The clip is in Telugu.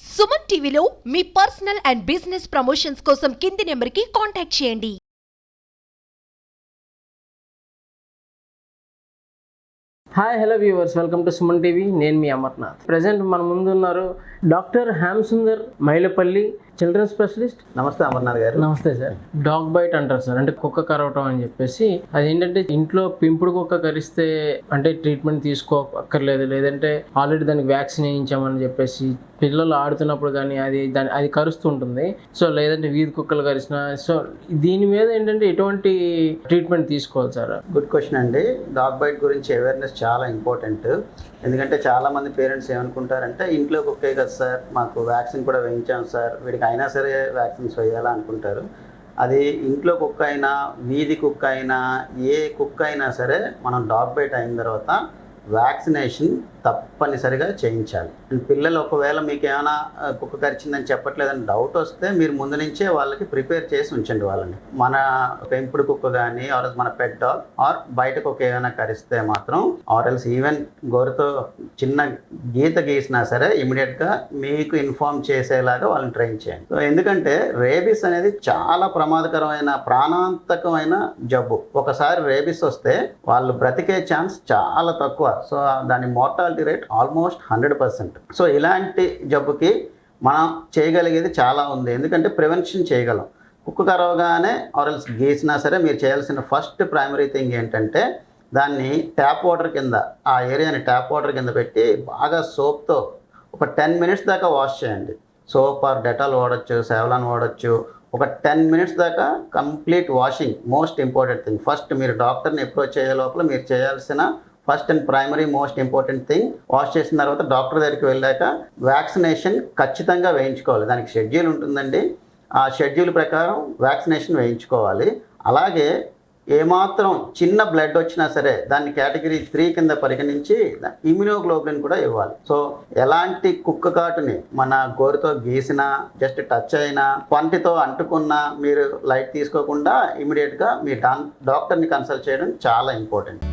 సుమన్ టీవీలో మీ పర్సనల్ అండ్ బిజినెస్ ప్రమోషన్స్ కోసం కింది నెంబర్కి కాంటాక్ట్ చేయండి. Hi hello viewers welcome to Suman TV నేను మీ అమర్నాథ్. ప్రజెంట్ మన ముందు ఉన్నారు doctor Shyam Sundar Mylapalli children specialist? నమస్తే అమర్నాథ్ గారు. నమస్తే సార్. డాగ్ బైట్ అంటారు సార్. అంటే కుక్క కరవటం అని చెప్పేసి అది ఏంటంటే ఇంట్లో పెంపుడు కుక్క కరిస్తే అంటే ట్రీట్మెంట్ తీసుకోక్కర్లేదు. లేదంటే ఆల్రెడీ దానికి వ్యాక్సిన్ వేయించామని చెప్పేసి పిల్లలు ఆడుతున్నప్పుడు కానీ అది దాని అది కరుస్తూ ఉంటుంది. సో లేదంటే వీధి కుక్కలు కరిసిన సో దీని మీద ఏంటంటే ఎటువంటి ట్రీట్మెంట్ తీసుకోవాలి సార్? గుడ్ క్వశ్చన్ అండి. డాగ్ బైట్ గురించి అవేర్నెస్ చాలా ఇంపార్టెంట్ ఎందుకంటే చాలా మంది పేరెంట్స్ ఏమనుకుంటారంటే ఇంట్లో కుక్కే కదా సార్ మాకు వ్యాక్సిన్ కూడా వేయించాం సార్ వీడికి అయినా సరే వ్యాక్సిన్స్ వేయాలనుకుంటారు అది ఇంట్లో కుక్క అయినా వీధి కుక్క అయినా ఏ కుక్క అయినా సరే మనం డాగ్ బైట్ అయిన తర్వాత వ్యాక్సినేషన్ తప్పనిసరిగా చేయించాలి. పిల్లలు ఒకవేళ మీకు ఏమైనా కుక్క కరిచిందని చెప్పట్లేదని డౌట్ వస్తే మీరు ముందు నుంచే వాళ్ళకి ప్రిపేర్ చేసి ఉంచండి వాళ్ళని. మన పెంపుడు కుక్క కానీ ఆర్ మన పెట్ డాగ్ ఆర్ బయట కుక్క ఏమైనా కరిస్తే మాత్రం ఆర్ ఎల్స్ ఈవెన్ గోరుతో చిన్న గీత గీసినా సరే ఇమీడియట్గా మీకు ఇన్ఫార్మ్ చేసేలాగా వాళ్ళని ట్రైన్ చేయండి. సో ఎందుకంటే రేబిస్ అనేది చాలా ప్రమాదకరమైన ప్రాణాంతకమైన జబ్బు. ఒకసారి రేబిస్ వస్తే వాళ్ళు బ్రతికే ఛాన్స్ చాలా తక్కువ. సో దాని mortality rate almost hundred percent so ఇలాంటి జబ్బుకి మనం చేయగలిగేది చాలా ఉంది. ఎందుకంటే ప్రివెన్షన్ చేయగలం. కుక్క కరవగానే ఆరల్స్ గీసినా సరే మీరు చేయాల్సిన ఫస్ట్ ప్రైమరీ థింగ్ ఏంటంటే దాన్ని ట్యాప్ వాటర్ కింద ఆ ఏరియాని ట్యాప్ వాటర్ కింద పెట్టి బాగా సోప్తో ఒక టెన్ మినిట్స్ దాకా వాష్ చేయండి. సోప్ ఆర్ డెటాల్ వాడచ్చు సేవలాన్ వాడచ్చు. ఒక టెన్ మినిట్స్ దాకా complete washing most important thing first మీరు డాక్టర్ని అప్రోచ్ అయ్యే లోపల మీరు చేయాల్సిన first and primary most important thing. Wash చేసిన తర్వాత డాక్టర్ దగ్గరికి వెళ్ళాక వ్యాక్సినేషన్ ఖచ్చితంగా వేయించుకోవాలి. దానికి షెడ్యూల్ ఉంటుందండి. ఆ షెడ్యూల్ ప్రకారం వ్యాక్సినేషన్ వేయించుకోవాలి. అలాగే ఏమాత్రం చిన్న బ్లడ్ వచ్చినా సరే దాన్ని కేటగిరీ త్రీ కింద పరిగణించి ఇమ్యూనోగ్లోబిన్ కూడా ఇవ్వాలి. సో ఎలాంటి కుక్క కాటుని మన గోరుతో గీసినా జస్ట్ టచ్ అయినా పంటితో అంటుకున్నా మీరు లైట్ తీసుకోకుండా ఇమీడియట్గా మీ డాక్టర్ని కన్సల్ట్ చేయడం చాలా ఇంపార్టెంట్.